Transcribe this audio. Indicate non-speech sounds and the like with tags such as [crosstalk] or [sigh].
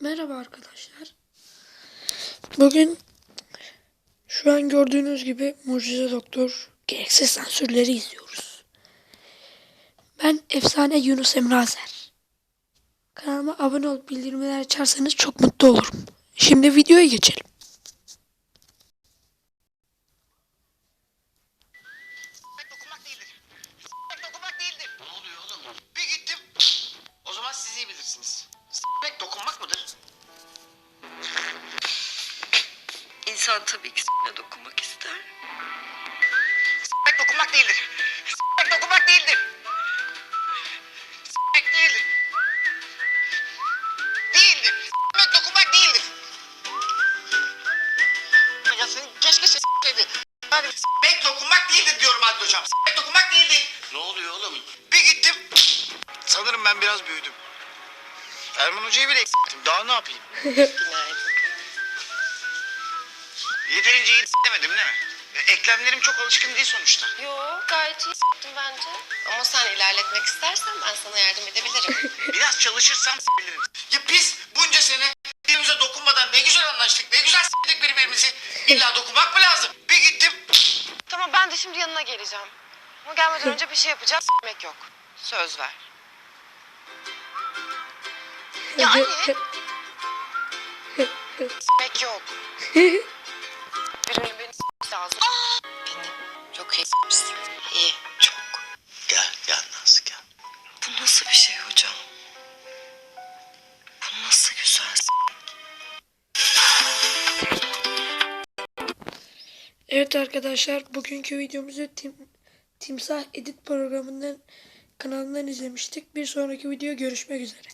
Merhaba arkadaşlar. Bugün şu an gördüğünüz gibi Mucize Doktor gereksiz sansürleri izliyoruz. Ben efsane Yunus Emre Azer. Kanalıma abone olup bildirimleri açarsanız çok mutlu olurum. Şimdi videoya geçelim. Sıkmak dokunmak değildir. Sıkmak dokunmak değildir. Ne oluyor oğlum? Bir gittim. O zaman siz iyi bilirsiniz. Dokunmak mıdır? İnsan tabii ki s**ne dokunmak ister. Sıkmak dokunmak değildir. Sıkmak dokunmak değildir. Sıkmak değildir. Değildir. Sıkmak dokunmak değildir. Ya keşke şey s**eydi. Yani sıkmak dokunmak değildir diyorum Adil Hocam. Sıkmak dokunmak değildir. Ne oluyor oğlum? Bir gittim. Sanırım ben biraz büyüdüm. Erman Hoca'yı bile s**tim. Daha ne yapayım? [laughs] Yeterince iyi demedim değil mi? E, Eklemlerim çok alışkın değil sonuçta. Yo gayet iyi s**tim bence. Ama sen ilerletmek istersen ben sana yardım edebilirim. [laughs] Biraz çalışırsam s**bilirim. Ya biz bunca sene birbirimize dokunmadan ne güzel anlaştık, ne güzel s**dik birbirimizi. İlla dokunmak mı lazım? Bir gittim. tamam ben de şimdi yanına geleceğim. Ama gelmeden [laughs] önce bir şey yapacağız. S**mek yok. Söz ver. Ya anne. S**mek yok. Birinin beni s**mek lazım. Beni çok iyi s**mişsin. İyi. Çok. Gel, gel Nazlı gel. Bu nasıl bir şey hocam? Bu nasıl güzel Evet arkadaşlar bugünkü videomuzu Tim, Timsah Edit programından kanalından izlemiştik. Bir sonraki video görüşmek üzere.